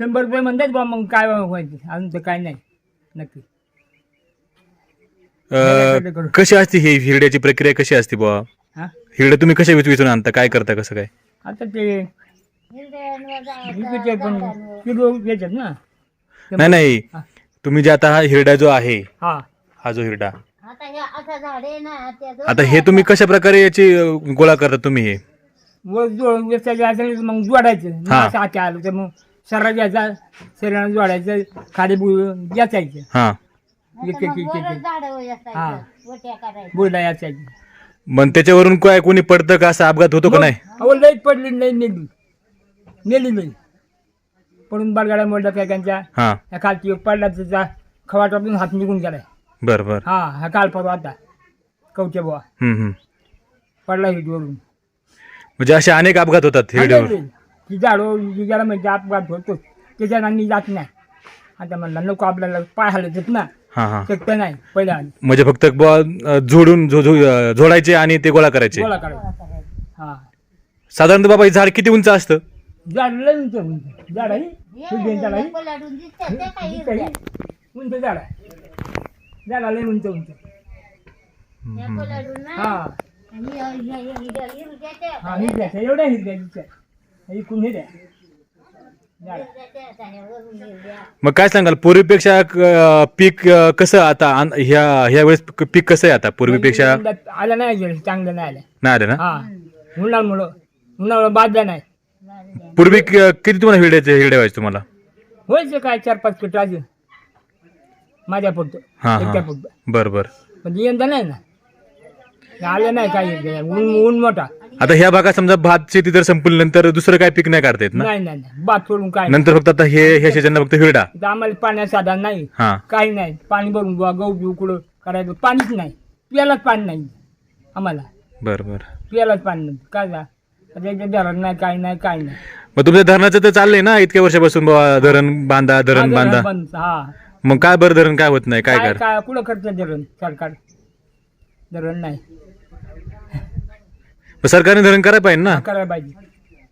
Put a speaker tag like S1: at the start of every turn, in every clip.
S1: शंभर रुपये म्हणतात बा मग काय व्हायचं? अजून तर काय नाही. नक्की.
S2: अं, कशी असते ही हिरड्याची प्रक्रिया? कशी असते बुवा?
S1: हा?
S2: हिरडे तुम्ही कशा विचून आणता? काय करता? कसं काय?
S1: आता ते विकते पण किलो घेतात ना.
S2: नाही नाही.
S1: हा.
S2: तुम्ही जे आता हा हिरडा जो आहे
S1: हा.
S2: हा जो हिरडा.
S3: आता हे असं झाड आहे ना त्याचं
S2: आता हे तुम्ही कशा प्रकारे याची अं, गोळा करता तुम्ही हे?
S1: वर जोड वेचायचं असेल तर मग जोडायचं.
S2: हा.
S1: असं हाती आलं तर मग सर्रा घ्यायचा शरीरानं जोडायचं खाली बुळ याचायचं.
S2: हा.
S1: एक एक एक एक
S3: झाड
S1: हा.
S3: गोट्या करायचं
S1: बुळला याचायचं.
S2: मग त्याच्यावरून काय कोणी पडतं का? असा अपघात होतो का नाही?
S1: अहो लई पडली लई नेली. नेली लई पडून बालगाड्या मोडल्या काय त्यांच्या?
S2: हा.
S1: खालची एक पडला त्याचा खवाटातून हात निघून गेलाय.
S2: बर बर.
S1: हा हा काल परवा आता कवचे बुवा.
S2: हम्म हम्म.
S1: पडला हिटवरून
S2: म्हणजे असे अनेक अपघात होतात हिरड्यावर
S1: ती झाडं गेला म्हणजे अपघात होतो त्याच्या नांनी जात नाही आता म्हणला नको आपल्याला पाय हलत ना
S2: हा हा
S1: शक्य नाही पहिला
S2: म्हणजे फक्त बुवा, जोडून अं, जोडायचे आणि ते गोळा करायचे
S1: गोळा करायचा हा
S2: साधारणतः बाबा हे झाड किती उंच असतं
S1: झाड लय उंच उंच झाड आहे सुजन झाड आहे
S3: पलाडून दिसतात ते काही
S1: दिसतंय. उंच झाड आहे झाडा लय उंच उंच
S3: पलाडून ना
S1: हा
S3: आणि हि- हि- हि- हि-
S1: हा एवढ्या हिरड्या
S2: मग काय सांगाल पूर्वीपेक्षा पीक अं, कसं आता आन- ह्या ह्या वेळेस पीक कसं आहे आता पूर्वीपेक्षा?
S1: आलं नाही गेलं चांगलं नाही आलं.
S2: नाही आलं ना?
S1: हा. उन्हाळ्यामुळं बादल्या नाही.
S2: पूर्वी क- किती तुम्हाला हिरड्याचे हिरडे व्हायचे तुम्हाला?
S1: व्हायचं काय चार पाच किट अजून. माझ्या पुरतं
S2: हा
S1: एकट्या
S2: हा
S1: पुरतं.
S2: बर बर.
S1: पण यंदा नाही ना. आलं नाही काही ऊन ऊन मोठा.
S2: आता ह्या भागात समजा भात शेती जर संपल्यानंतर दुसरं काय पीक नाही काढता येत ना?
S1: नाही नाही नाही. बात सोडून काय नाही.
S2: नंतर फक्त आता हे ह्या शेतांना फक्त हिरडा.
S1: इथं आम्हाला पाण्यात साधन नाही.
S2: हा.
S1: काही नाही. पाणी भरून बुवा गहू बिऊ कुठं करायचं? पाणीच नाही. पियालाच पाणी नाही. आम्हाला.
S2: बर बर.
S1: पियालाच पाणी नाही. काय जा? त्याच्या धरण नाही काही नाही काही नाही.
S2: मग तुमच्या धरणाचं तर चाललंय ना? इतक्या वर्षापासून बुवा धरण बांधा धरण बांधा.
S1: बंद हा.
S2: मग काय बरं धरण काय होत नाही? काय
S1: काय
S2: कर?
S1: काय कुठं करतं धरण? सरकार. धरण नाही.
S2: मग सरकारने धरण करायला पाहिजे ना?
S1: करायला पाहिजे.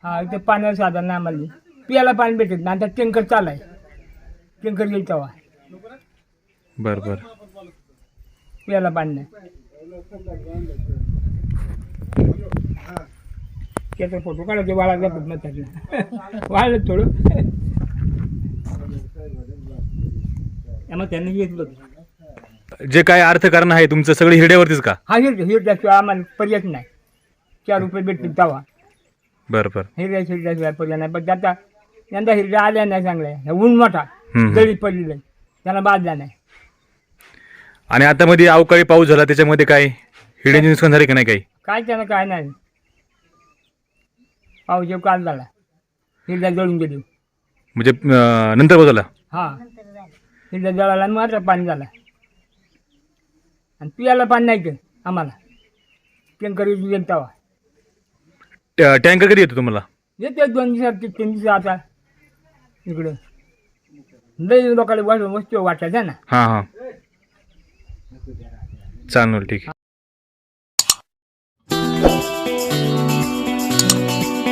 S1: हा इथे पाण्याचं साधन नाही आम्हाला. पियाला पाणी भेटत नाही आता टँकर चालाय. टँकर येईल तेव्हा.
S2: बर बर.
S1: पियाला पाणी नाही. त्याचा फोटो काढायचे वाळा जातात मग त्याला वाळलं थोडं. त्यामुळे त्यांनी घेतलं.
S2: जे काय अर्थकारण आहे तुमचं सगळं हिरड्यावरतीच का?
S1: हा हिरड्या हिरड्याशिवाय आम्हाला पर्याय नाही. चार रुपये भेटतील तेव्हा.
S2: बर बर.
S1: हिरड्या हिरड्याशिवाय पर्याय नाही पण आता यंदा हिरड्या आल्या नाही चांगल्या. ऊन मोठा.
S2: हम्म.
S1: जळी पडलेलं त्याला बाजला नाही.
S2: आणि आता मध्ये अवकाळी पाऊस झाला त्याच्यामध्ये काय? हिरड्याचे नुकसान झाले की नाही काही?
S1: काय त्यानं काय नाही. पाऊस काल झाला. हिरड्या जळून गेली.
S2: म्हणजे अं, नंतर झाला?
S1: हा. हिरड्या जळाला आणि मात्र पाणी झाला. आणि पियाला पाणी नाही ते आम्हाला. टँकर तेव्हा.
S2: ट- टँकर कधी येतो तुम्हाला?
S1: येते दोन दिवसात ते तीन दिवसात आता. इकडं. लई लोकांना वाट वस्तू वाटायच्या ना.
S2: हां हां. चालेल ठीक आहे.